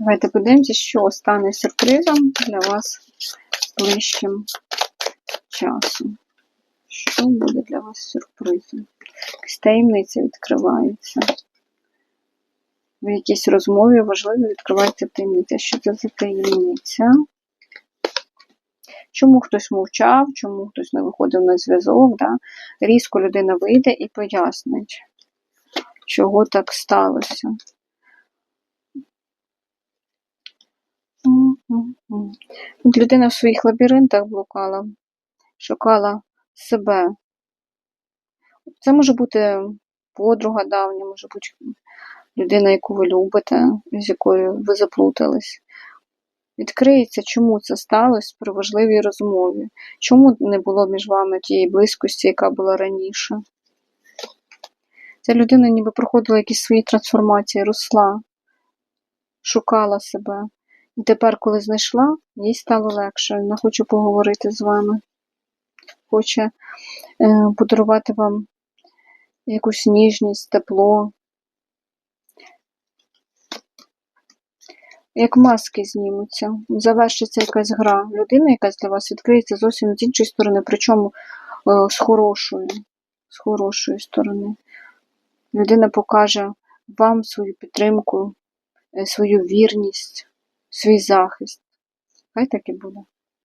Давайте подивимося, що стане сюрпризом для вас ближчим часом. Що буде для вас сюрпризом? Якась таємниця відкривається. В якійсь розмові важливо відкривається таємниця. Що це за таємниця? Чому хтось мовчав, чому хтось не виходив на зв'язок, да? різко людина вийде і пояснить, чого так сталося. Людина в своїх лабіринтах блукала, шукала себе. Це може бути подруга давня, може бути людина, яку ви любите, з якою ви заплутались. Відкриється, чому це сталося при важливій розмові. Чому не було між вами тієї близькості, яка була раніше? Ця людина ніби проходила якісь свої трансформації, росла, шукала себе. І тепер, коли знайшла, їй стало легше. Вона хоче поговорити з вами. Хоче е, подарувати вам якусь ніжність, тепло. Як маски знімуться, завершиться якась гра. Людина якась для вас відкриється зовсім з іншої сторони, причому е, з хорошої, з хорошої сторони. Людина покаже вам свою підтримку, е, свою вірність, свій захист. Хай так і буде.